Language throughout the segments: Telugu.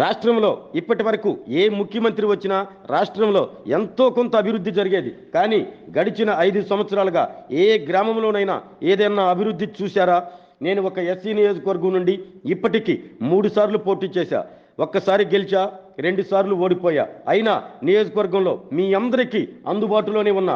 రాష్ట్రంలో ఇప్పటి వరకు ఏ ముఖ్యమంత్రి వచ్చినా రాష్ట్రంలో ఎంతో కొంత అభివృద్ధి జరిగేది. కానీ గడిచిన ఐదు సంవత్సరాలుగా ఏ గ్రామంలోనైనా ఏదైనా అభివృద్ధి చూశారా? నేను ఒక ఎస్సీ నియోజకవర్గం నుండి ఇప్పటికీ మూడు సార్లు పోటీ చేశా. ఒక్కసారి గెలిచా రెండుసార్లు ఓడిపోయా. అయినా నియోజకవర్గంలో మీ అందరికీ అందుబాటులోనే ఉన్న.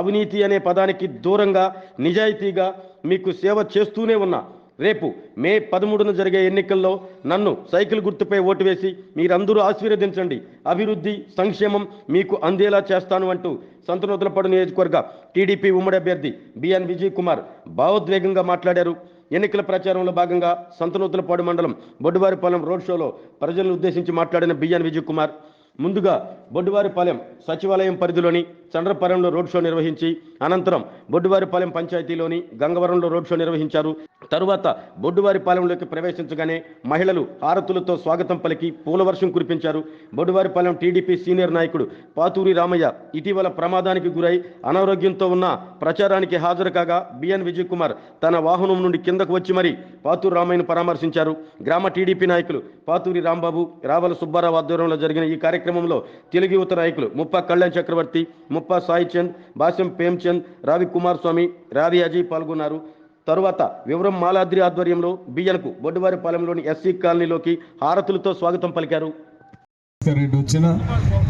అవినీతి అనే పదానికి దూరంగా నిజాయితీగా మీకు సేవ చేస్తూనే ఉన్నా. రేపు మే పదమూడున జరిగే ఎన్నికల్లో నన్ను సైకిల్ గుర్తుపై ఓటు వేసి మీరందరూ ఆశీర్వదించండి. అభివృద్ధి సంక్షేమం మీకు అందేలా చేస్తాను అంటూ సంతనూతలపాడు నియోజకవర్గ టీడీపీ ఉమ్మడి అభ్యర్థి బిఎన్ విజయ్ కుమార్ భావోద్వేగంగా మాట్లాడారు. ఎన్నికల ప్రచారంలో భాగంగా సంతనూతలపాడు మండలం బొడ్డువారిపాలెం రోడ్ షోలో ప్రజలను ఉద్దేశించి మాట్లాడిన బిఎన్ విజయ్ కుమార్ ముందుగా బొడ్డువారిపాలెం సచివాలయం పరిధిలోని చండ్రపాలెంలో రోడ్ షో నిర్వహించి అనంతరం బొడ్డువారిపాలెం పంచాయతీలోని గంగవరంలో రోడ్ షో నిర్వహించారు. తరువాత బొడ్డువారిపాలెంలోకి ప్రవేశించగానే మహిళలు హారతులతో స్వాగతం పలికి పూలవర్షం కురిపించారు. బొడ్డువారిపాలెం టీడీపీ సీనియర్ నాయకుడు పాతూరి రామయ్య ఇటీవల ప్రమాదానికి గురై అనారోగ్యంతో ఉన్న ప్రచారానికి హాజరు కాగా బిఎన్ విజయ్ కుమార్ తన వాహనం నుండి కిందకు వచ్చి మరి పాతూరి రామయ్యను పరామర్శించారు. గ్రామ టీడీపీ నాయకులు పాతూరి రాంబాబు రావల సుబ్బారావు ఆధ్వర్యంలో జరిగిన ఈ కార్యక్రమంలో తెలుగు యువత నాయకులు ముప్ప కళ్యాణ్ చక్రవర్తి ముప్ప సాయి చంద్ భాష్యం ప్రేమ్చంద్ రావి కుమార్ స్వామి రావి అజయ్ పాల్గొన్నారు. తరువాత వివరం మాలాద్రి ఆధ్వర్యంలో బియ్యలకు బొడ్డువారిపాలెంలోని ఎస్సీ కాలనీలోకి హారతులతో స్వాగతం పలికారు. రెడ్డి వచ్చిన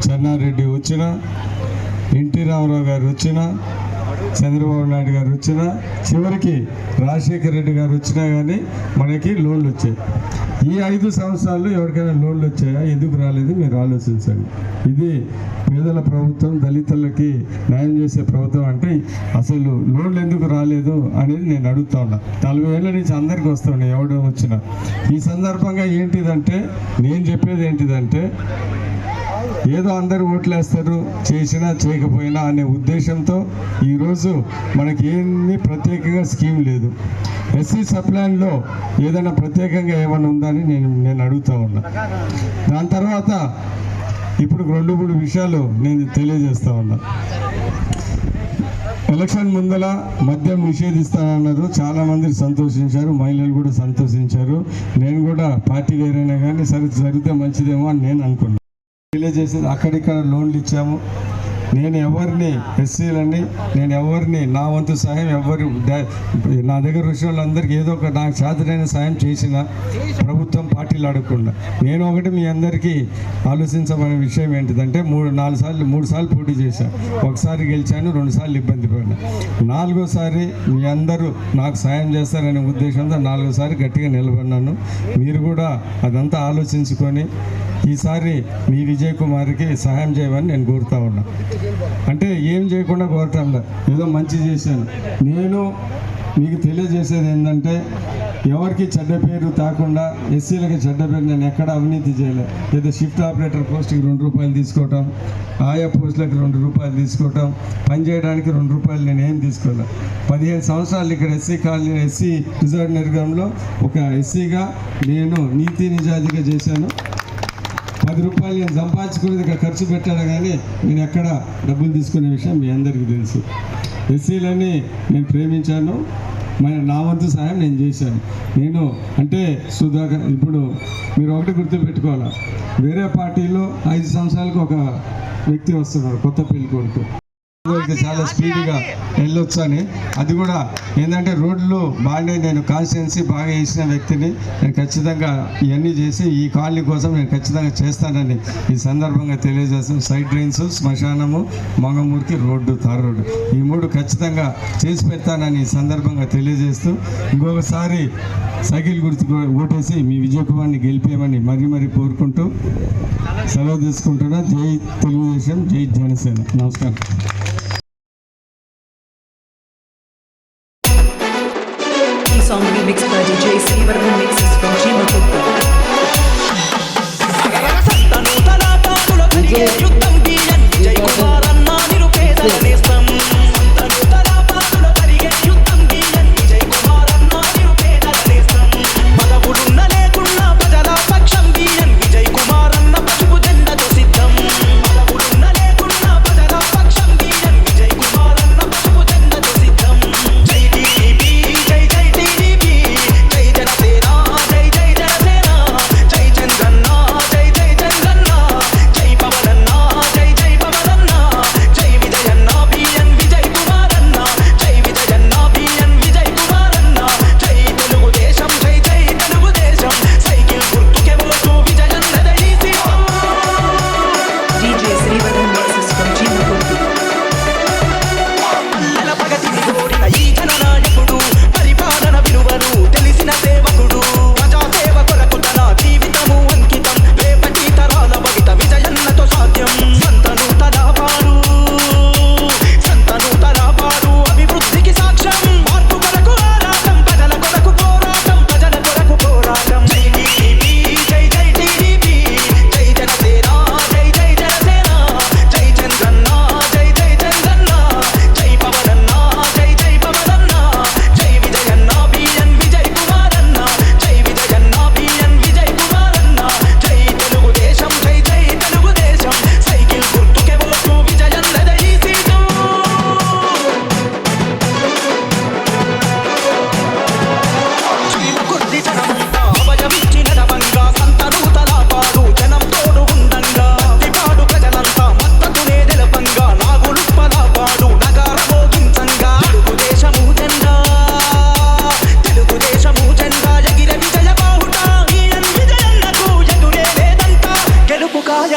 చెన్నారెడ్డి వచ్చిన ఎన్టీ రామారావు గారు వచ్చిన చంద్రబాబు నాయుడు గారు వచ్చిన చివరికి రాజశేఖర రెడ్డి గారు వచ్చినా కానీ మనకి లోన్లు వచ్చాయి. ఈ ఐదు సంవత్సరాల్లో ఎవరికైనా లోన్లు వచ్చాయా? ఎందుకు రాలేదు? మీరు ఆలోచించండి. ఇది పేదల ప్రభుత్వం దళితులకి న్యాయం చేసే ప్రభుత్వం అంటే అసలు లోన్లు ఎందుకు రాలేదు అనేది నేను అడుగుతా ఉన్నా. నలభై ఏళ్ళ నుంచి అందరికి వస్తున్నాయి ఎవడో వచ్చినా. ఈ సందర్భంగా ఏంటిదంటే నేను చెప్పేది ఏంటిదంటే ఏదో అందరు ఓట్లేస్తారు చేసినా చేయకపోయినా అనే ఉద్దేశంతో ఈరోజు మనకి ఏమీ ప్రత్యేకంగా స్కీమ్ లేదు. ఎస్సీ సప్లాన్లో ఏదైనా ప్రత్యేకంగా ఏమైనా ఉందని నేను నేను అడుగుతా ఉన్నా. దాని తర్వాత ఇప్పుడు రెండు మూడు విషయాలు నేను తెలియజేస్తా ఉన్నా. ఎలక్షన్ ముందల మద్యం నిషేధిస్తానన్నారు. చాలా మంది సంతోషించారు మహిళలు కూడా సంతోషించారు. నేను కూడా పార్టీ వేరైనా కానీ సరే జరిగితే మంచిదేమో అని నేను అనుకున్నాను తెలియజేసేది అక్కడిక్కడ లోన్లు ఇచ్చాము. నేను ఎవరిని ఎస్సీలని నేను ఎవరిని నా వంతు సహాయం ఎవరు నా దగ్గర వచ్చిన వాళ్ళందరికీ ఏదో ఒక నాకు చేతనైన సాయం చేసిన ప్రభుత్వం పార్టీలు అడగకుండా నేను ఒకటి మీ అందరికీ ఆలోచించమనే విషయం ఏంటిదంటే మూడు నాలుగు సార్లు మూడు సార్లు పోటీ చేశాను ఒకసారి గెలిచాను రెండు సార్లు ఇబ్బంది పడినా నాలుగోసారి మీ అందరూ నాకు సాయం చేస్తారనే ఉద్దేశంతో నాలుగోసారి గట్టిగా నిలబడినాను. మీరు కూడా అదంతా ఆలోచించుకొని ఈసారి మీ విజయ్ కుమార్కి సహాయం చేయమని నేను కోరుతా ఉన్నా. చేయకుండా కోరటంలా ఏదో మంచి చేశాను. నేను మీకు తెలియజేసేది ఏంటంటే ఎవరికి చెడ్డ పేరు తాకుండా ఎస్సీలకి చెడ్డ పేరు నేను ఎక్కడ అవినీతి చేయలేదు ఏదో షిఫ్ట్ ఆపరేటర్ పోస్ట్కి రెండు రూపాయలు తీసుకోవటం ఆయా పోస్టులకు రెండు రూపాయలు తీసుకోవటం పని చేయడానికి రెండు రూపాయలు నేను ఏం తీసుకోలేదు పదిహేను సంవత్సరాలు ఇక్కడ ఎస్సీ కాలనీ ఎస్సీ రిజర్వ్ నిర్గంలో ఒక ఎస్సీగా నేను నీతి నిజాయితీగా చేశాను. పది రూపాయలు నేను సంపాదించుకునేది ఇక్కడ ఖర్చు పెట్టాడు కానీ నేను ఎక్కడ డబ్బులు తీసుకునే విషయం మీ అందరికీ తెలుసు. ఎస్సీలని నేను ప్రేమించాను. మన నా వంతు సహాయం నేను చేశాను. నేను అంటే సుధాకర్ ఇప్పుడు మీరు ఒకటి గుర్తుపెట్టుకోవాలా? వేరే పార్టీలో ఐదు సంవత్సరాలకు ఒక వ్యక్తి వస్తున్నాడు కొత్త పెళ్ళి కొడుకు. చాలా స్పీడ్గా వెళ్ళొచ్చు అని అది కూడా ఏంటంటే రోడ్లు బాగానే నేను కాన్స్టిట్యున్సీ బాగా వేసిన వ్యక్తిని. నేను ఖచ్చితంగా ఇవన్నీ చేసి ఈ కాలనీ కోసం నేను ఖచ్చితంగా చేస్తానని ఈ సందర్భంగా తెలియజేస్తాను. సైడ్ డ్రైన్స్ శ్మశానము మంగమూరికి రోడ్డు తార్ రోడ్డు. ఈ మూడు ఖచ్చితంగా చేసి పెడతానని ఈ సందర్భంగా తెలియజేస్తూ ఇంకొకసారి సైకిల్ గుర్తు ఓటేసి మీ విజయ్ కుమార్ని గెలిపేయమని మరీ మరీ కోరుకుంటూ సెలవు తీసుకుంటున్నా. జై తెలుగుదేశం జై జనసేన. నమస్కారం.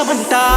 న్యాయమంట జై టీడీపీ